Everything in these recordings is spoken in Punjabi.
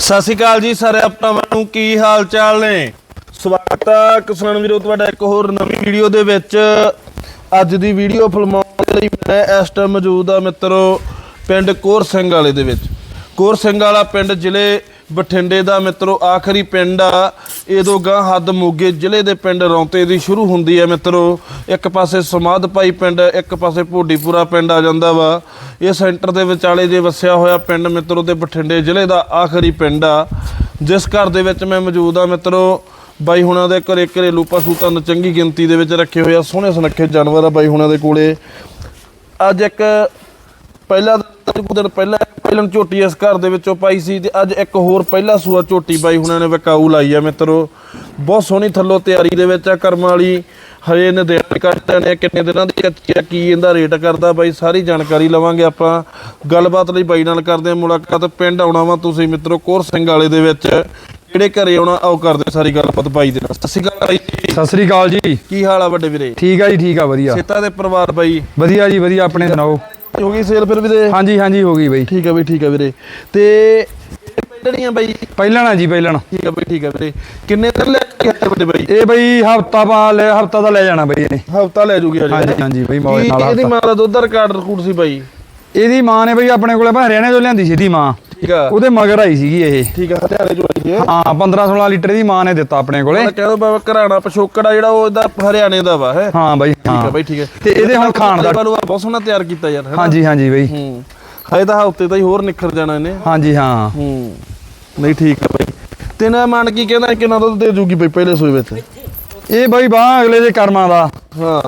ਸਤਿ ਸ਼੍ਰੀ ਅਕਾਲ ਜੀ ਸਾਰੇ ਭਰਾਵਾਂ ਨੂੰ ਕੀ ਹਾਲ ਚਾਲ ਨੇ? ਸਵਾਗਤ ਹੈ ਕਿਸਾਨ ਵੀਰੋ, ਤੁਹਾਡਾ ਇੱਕ ਹੋਰ ਨਵੀਂ ਵੀਡੀਓ ਦੇ ਵਿੱਚ। ਅੱਜ ਦੀ ਵੀਡੀਓ ਫਿਲਮਾਉਣ ਲਈ ਮੈਂ ਇਸ ਟਾਈਮ ਮੌਜੂਦ ਆ ਮਿੱਤਰੋ, ਪਿੰਡ ਕੋਰ ਸਿੰਘ ਵਾਲੇ ਦੇ ਵਿੱਚ। ਕੋਰ ਸਿੰਘ ਵਾਲਾ ਪਿੰਡ ਜ਼ਿਲ੍ਹੇ ਬਠਿੰਡੇ ਦਾ ਮਿੱਤਰੋ, ਆਖਰੀ ਪਿੰਡ ਆ। ਇਹਦੋਂ ਗਾਂ ਹੱਦ ਮੋਗੇ ਜ਼ਿਲ੍ਹੇ ਦੇ ਪਿੰਡ ਰੌਂਤੇ ਦੀ ਸ਼ੁਰੂ ਹੁੰਦੀ ਹੈ ਮਿੱਤਰੋ। ਇੱਕ ਪਾਸੇ ਸਮਾਧ ਭਾਈ ਪਿੰਡ, ਇੱਕ ਪਾਸੇ ਭੋਡੀਪੁਰਾ ਪਿੰਡ ਆ ਜਾਂਦਾ ਵਾ। ਇਹ ਸੈਂਟਰ ਦੇ ਵਿਚਾਲੇ ਜੇ ਵਸਿਆ ਹੋਇਆ ਪਿੰਡ ਮਿੱਤਰੋ ਤੇ ਬਠਿੰਡੇ ਜ਼ਿਲ੍ਹੇ ਦਾ ਆਖਰੀ ਪਿੰਡ ਆ। ਜਿਸ ਘਰ ਦੇ ਵਿੱਚ ਮੈਂ ਮੌਜੂਦ ਆ ਮਿੱਤਰੋ, ਬਾਈ ਹੁਣਾਂ ਦੇ ਘਰੇ ਘਰੇਲੂ ਪਸ਼ੂ ਤਾਂ ਚੰਗੀ ਗਿਣਤੀ ਦੇ ਵਿੱਚ ਰੱਖੇ ਹੋਏ ਆ, ਸੋਹਣੇ ਸੁਨੱਖੇ ਜਾਨਵਰ ਆ ਬਾਈ ਹੁਣਾਂ ਦੇ ਕੋਲੇ। ਅੱਜ ਇੱਕ ਪਹਿਲਾ ਕੁਝ ਦਿਨ ਪਹਿਲਾਂ ਪਹਿਲਾਂ ਝੋਟੀ ਇਸ ਘਰ ਦੇ ਵਿੱਚੋਂ ਪਾਈ ਸੀ ਤੇ ਅੱਜ ਇੱਕ ਹੋਰ ਪਹਿਲਾ ਸੂਆ ਝੋਟੀ ਬਾਈ ਹੁਣਾਂ ਨੇ ਵਿਕਾਊ ਲਾਈ ਆ ਮਿੱਤਰੋ। ਬਹੁਤ ਸੋਹਣੀ ਥੱਲੋਂ ਤਿਆਰੀ ਦੇ ਵਿੱਚ ਆ ਕਰਮ ਵਾਲੀ। ਹਜੇ ਨੇ ਦੇਣ ਕਰਦੇ ਨੇ ਕਿੰਨੇ ਦਿਨਾਂ ਦੀ ਕੱਚੀ ਆ ਕੀ ਇਹਦਾ ਰੇਟ ਕਰਦਾ ਬਾਈ ਸਾਰੀ ਜਾਣਕਾਰੀ ਲਵਾਂਗੇ ਆਪਾਂ। ਗੱਲਬਾਤ ਲਈ ਬਾਈ ਨਾਲ ਕਰਦੇ ਆ ਮੁਲਾਕਾਤ। ਪਿੰਡ ਆਉਣਾ ਵਾ ਤੁਸੀਂ ਮਿੱਤਰੋ ਕੋਰ ਸਿੰਘ ਵਾਲੇ ਦੇ ਵਿੱਚ। ਕਿਹੜੇ ਘਰੇ ਆਉਣਾ ਆਓ ਕਰਦੇ ਸਾਰੀ ਗੱਲਬਾਤ ਬਾਈ ਦੇ ਨਾਲ। ਸਤਿ ਸ਼੍ਰੀ ਅਕਾਲ ਬਾਈ ਜੀ। ਸਤਿ ਸ੍ਰੀ ਅਕਾਲ ਜੀ। ਕੀ ਹਾਲ ਆ ਵੱਡੇ ਵੀਰੇ? ਠੀਕ ਆ ਜੀ ਠੀਕ ਆ ਵਧੀਆ। ਸੇਤਾ ਦੇ ਪਰਿਵਾਰ ਬਾਈ? ਵਧੀਆ ਜੀ ਵਧੀਆ ਆਪਣੇ ਸੁਣਾਓ। ਹੋ ਗਈ ਸੇਲ ਫਿਰ ਵੀਰੇ ਹਾਂਜੀ ਹਾਂਜੀ ਹੋ ਗਈ ਬਈ। ਠੀਕ ਆ ਬਈ ਠੀਕ ਆ ਵੀਰੇ। ਤੇ ਇਹ ਪਿੰਡਣੀਆਂ ਬਾਈ? ਪਹਿਲਾਂ ਨਾ ਜੀ ਪਹਿਲਾਂ ਠੀਕ ਆ ਬਈ ਠੀਕ ਆ ਵੀਰੇ। ਕਿੰਨੇ ਦਿਨ ਲੈ ਕੇ ਆਏ ਵੱਡੇ ਬਾਈ? ਇਹ ਬਈ ਹਫਤਾ ਪਾ ਲੈ ਹਫਤਾ ਦਾ ਲੈ ਜਾਣਾ ਬਈ ਇਹਨੇ। ਹਫਤਾ ਲੈ ਜੂਗੀ ਹਜੇ। ਹਾਂਜੀ ਹਾਂਜੀ ਬਈ ਮੌਜ ਨਾਲ ਇਹਦੀ। ਮਾਂ ਦਾ ਦੁੱਧ ਦਾ ਰਿਕਾਰਡ ਰਿਕੂਡ ਸੀ ਬਾਈ? ਇਹਦੀ ਮਾਂ ਨੇ ਬਈ ਆਪਣੇ ਕੋਲੇ ਹਰਿਆਣੇ ਤੋਂ ਲਿਆਂਦੀ ਸੀ ਇਹਦੀ ਮਾਂ। ਠੀਕ ਆ। ਉਹਦੇ ਮਗਰ ਆਈ ਸੀਗੀ ਇਹ। ਠੀਕ ਆ ਹਰਿਆਣੇ ਚੋਂ ਆਈ ਹੈ ਹਾਂ 15 16 ਲੀਟਰ ਦੀ ਮਾਂ ਨੇ ਦਿੱਤਾ ਆਪਣੇ ਕੋਲੇ। ਕਹਿੰਦਾ ਬਾਬਾ ਘਰਾਣਾ ਪਛੋਕੜ ਆ ਜਿਹੜਾ ਉਹ ਇਹਦਾ ਹਰਿਆਣੇ ਦਾ ਵਾ ਹੈ। ਹਾਂ ਬਈ ਠੀਕ ਆ ਬਾਈ ਠੀਕ ਹੈ ਤੇ ਇਹਦੇ ਹੁਣ ਖਾਣ ਦਾ ਬਹੁਤ ਸੋਹਣਾ ਤਿਆਰ ਕੀਤਾ ਯਾਰ? ਹਾਂਜੀ ਹਾਂਜੀ ਬਈ। ਹੂੰ। ਹਜੇ ਤਾਂ ਹਫ਼ਤੇ ਦਾ ਹੀ ਹੋਰ ਨਿਖਰ ਜਾਣਾ ਇਹਨੇ। ਹਾਂਜੀ ਹਾਂ। ਹੂੰ। ਨਹੀਂ ਠੀਕ ਆ ਬਾਈ। ਤੇ ਨਾ ਮਨ ਕੀ ਕਹਿੰਦਾ ਕਿੰਨਾ ਦੁੱਧ ਦੇ ਜੂਗੀ ਬਈ ਪਹਿਲੇ ਸੂਏ ਵਿੱਚ। ਇਹ ਬਈ ਬਾਹ ਅਗਲੇ ਦੇ ਕਰਮਾਂ ਦਾ। ਹਾਂ।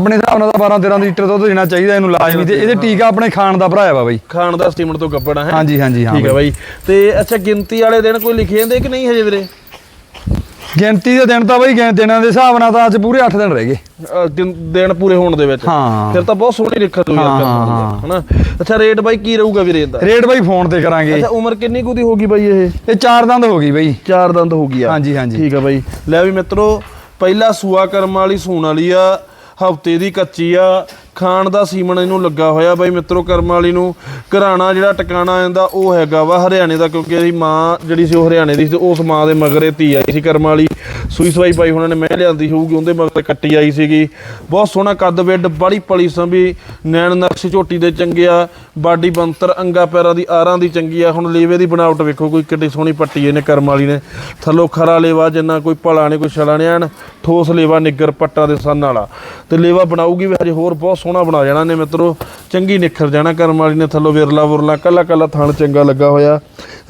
ਆਪਣੇ ਹਿਸਾਬ ਨਾਲ ਤਾਂ 12 13 ਲੀਟਰ ਦੁੱਧ ਦੇਣਾ ਚਾਹੀਦਾ ਇਹਨੂੰ ਲਾਜ਼ਮੀ ਤੇ ਇਹਦੇ ਟੀਕਾ ਆਪਣੇ ਖਾਣ ਦਾ ਭਰਾਇਆ ਵਾ ਬਈ ਖਾਣ ਦਾ ਸਟੀਮਰ ਤੋਂ ਗੱਪੜਾ ਹੈ? ਹਾਂਜੀ ਹਾਂਜੀ ਹਾਂ ਠੀਕ ਹੈ ਬਈ। ਤੇ ਅੱਛਾ ਗਿਣਤੀ ਵਾਲੇ ਦਿਨ ਕੋਈ ਲਿਖੇ ਜਾਂਦੇ ਕਿ ਨਹੀਂ ਹਜੇ ਵੀਰੇ? ਗਿਣਤੀ ਦੇ ਦਿਨ ਤਾਂ ਬਈ ਦਿਨਾਂ ਦੇ ਹਿਸਾਬ ਨਾਲ ਤਾਂ ਅੱਜ ਪੂਰੇ 8 ਦਿਨ ਰਹਿ ਗਏ। ਦਿਨ ਪੂਰੇ ਹੋਣ ਦੇ ਵਿੱਚ। ਹਾਂ। ਫਿਰ ਤਾਂ ਬਹੁਤ ਸੋਹਣੀ ਲਿਖਤ ਹੋਈ ਹਾਂ, ਯਾਰ ਹਾਂ, ਕਰਮ ਹਾਂ। ਹਨਾ? ਅੱਛਾ ਰੇਟ ਬਾਈ ਕੀ ਰਹੂਗਾ ਵੀਰੇ ਇਹਦਾ? ਰੇਟ ਬਈ ਫੋਨ ਤੇ ਕਰਾਂਗੇ। ਅੱਛਾ ਉਮਰ ਕਿੰਨੀ ਕੁ ਦੀ ਹੋਗੀ ਬਾਈ ਇਹ? ਇਹ ਚਾਰ ਦੰਦ ਹੋ ਗਈ ਬਈ। ਚਾਰ ਦੰਦ ਹੋ ਗਈ ਆ। ਹਾਂਜੀ, ਹਾਂਜੀ। ਠੀਕ ਆ ਬਾਈ। ਲੈ ਵੀ ਮਿੱਤਰੋ ਪਹਿਲਾ ਸੂਆ ਕਰਮ ਵਾਲੀ ਸੂਣ ਵਾਲੀ ਆ। ਹਫ਼ਤੇ ਦੀ ਕੱਚੀ ਆ। ਖਾਣ ਦਾ ਸੀਮਨ ਇਹਨੂੰ ਲੱਗਾ ਹੋਇਆ ਬਾਈ ਮਿੱਤਰੋ ਕਰਮ ਵਾਲੀ ਨੂੰ। ਘਰਾਣਾ ਜਿਹੜਾ ਟਿਕਾਣਾ ਆਂਦਾ, ਉਹ ਹੈਗਾ ਵਾ ਹਰਿਆਣੇ ਦਾ, ਕਿਉਂਕਿ ਇਹਦੀ ਮਾਂ ਜਿਹੜੀ ਸੀ ਉਹ ਹਰਿਆਣੇ ਦੀ ਸੀ ਤੇ ਉਸ ਮਾਂ ਦੇ ਮਗਰੇ ਧੀ ਆਈ ਸੀ ਕਰਮ ਵਾਲੀ। ਸੂਈ ਸਵਾਈ ਪਾਈ ਉਹਨਾਂ ਨੇ ਮੈਂ ਲਿਆਂਦੀ ਹੋਊਗੀ, ਉਹਦੇ ਮਗਰ ਕੱਟੀ ਆਈ ਸੀਗੀ। ਬਹੁਤ ਸੋਹਣਾ ਕੱਦ ਵਿੱਡ ਬੜੀ ਪਲੀ ਸੰਭੀ ਨੈਣ ਨਕਸ਼ ਝੋਟੀ ਦੇ ਚੰਗੇ ਆ। ਬਾਡੀ ਬੰਤਰ ਅੰਗਾ ਪੈਰਾਂ ਦੀ ਆਰਾਂ ਦੀ ਚੰਗੀ ਆ। ਹੁਣ ਲੇਵੇ ਦੀ ਬਣਾਵਟ ਵੇਖੋ, ਕੋਈ ਕਿੱਡੀ ਸੋਹਣੀ ਪੱਟੀ ਇਹਨੇ ਕਰਮ ਵਾਲੀ ਨੇ। ਥੱਲੋਂ ਖਰਾ ਲੇਵਾ, ਜਿੰਨਾ ਕੋਈ ਭਲਾ ਨਹੀਂ, ਕੋਈ ਛਲਾ ਨਹੀਂ ਐਨ ਠੋਸ ਲੇਵਾ ਨਿੱਗਰ ਪੱਟਾ ਦੇ ਸੰਨ ਵਾਲਾ। ਤੇ ਲੇਵਾ ਬਣਾਊਗੀ ਵੀ ਹਜੇ ਹੋਰ ਬਹੁਤ ਸੋਹਣਾ ਬਣਾ ਜਾਣਾ ਨੇ ਮਿੱਤਰੋ ਚੰਗੀ ਨਿਖਰ ਜਾਣਾ ਕਰਮ ਵਾਲੀ ਨੇ ਥੱਲੋਂ ਵਿਰਲਾ ਵੁਰਲਾ ਕੱਲਾ ਕੱਲਾ ਥਣ ਚੰਗਾ ਲੱਗਾ ਹੋਇਆ।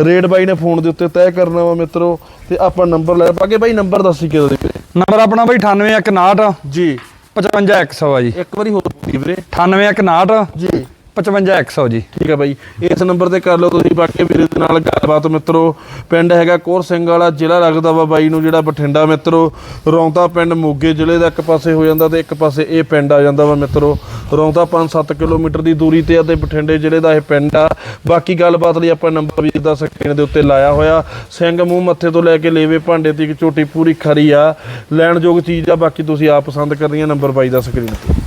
ਰੇਟ ਬਾਈ ਨੇ ਫੋਨ ਦੇ ਉੱਤੇ ਤੈਅ ਕਰਨਾ ਵਾ ਮਿੱਤਰੋ ਤੇ ਆਪਾਂ ਨੰਬਰ ਲੈ ਪਾਗੇ ਬਾਈ ਨੰਬਰ ਦੱਸੀ ਕਿਦੋਂ ਦੇ ਵੀਰੇ? ਨੰਬਰ ਆਪਣਾ ਬਈ 98159 ਜੀ। 55100 ਆ ਜੀ। ਇੱਕ ਵਾਰੀ ਹੋਰ ਬੋਲੀ ਵੀਰੇ। 98159 ਜੀ। 55100 ਜੀ। ਠੀਕ ਹੈ ਬਾਈ। ਇਸ ਨੰਬਰ ਤੇ ਕਰ ਲਓ ਤੁਸੀਂ ਬਾਕੀ ਵੀਰੇ ਦੇ ਨਾਲ ਗੱਲਬਾਤ ਮਿੱਤਰੋ। ਪਿੰਡ ਹੈਗਾ ਕੋਰ ਸਿੰਘ ਵਾਲਾ, ਜ਼ਿਲ੍ਹਾ ਲੱਗਦਾ ਵਾ ਬਾਈ ਨੂੰ ਜਿਹੜਾ ਬਠਿੰਡਾ ਮਿੱਤਰੋ। ਰੌਂਤਾ ਪਿੰਡ ਮੋਗੇ ਜ਼ਿਲ੍ਹੇ ਦਾ ਇੱਕ ਪਾਸੇ ਹੋ ਜਾਂਦਾ ਤੇ ਇੱਕ ਪਾਸੇ ਇਹ ਪਿੰਡ ਆ ਜਾਂਦਾ ਵਾ ਮਿੱਤਰੋ। ਰੌਂਤਾ 5-7 ਕਿਲੋਮੀਟਰ ਦੀ ਦੂਰੀ ਤੇ ਆ ਤੇ ਬਠਿੰਡੇ ਜ਼ਿਲ੍ਹੇ ਦਾ ਇਹ ਪਿੰਡ ਆ। ਬਾਕੀ ਗੱਲਬਾਤ ਲਈ ਆਪਾਂ ਨੰਬਰ ਵੀ ਦਾ ਸਕਰੀਨ ਦੇ ਉੱਤੇ ਲਾਇਆ ਹੋਇਆ। ਸਿੰਘ ਮੂੰਹ ਮੱਥੇ ਤੋਂ ਲੈ ਕੇ ਲੇਵੇ ਭਾਂਡੇ ਤੱਕ ਝੋਟੀ ਪੂਰੀ ਖਰੀ ਆ। ਲੈਣ ਯੋਗ ਚੀਜ਼ ਆ, ਬਾਕੀ ਤੁਸੀਂ ਆਪ ਪਸੰਦ ਕਰਨੀਆਂ ਨੰਬਰ ਬਾਈ ਦਾ ਸਕਰੀਨ ਤੇ।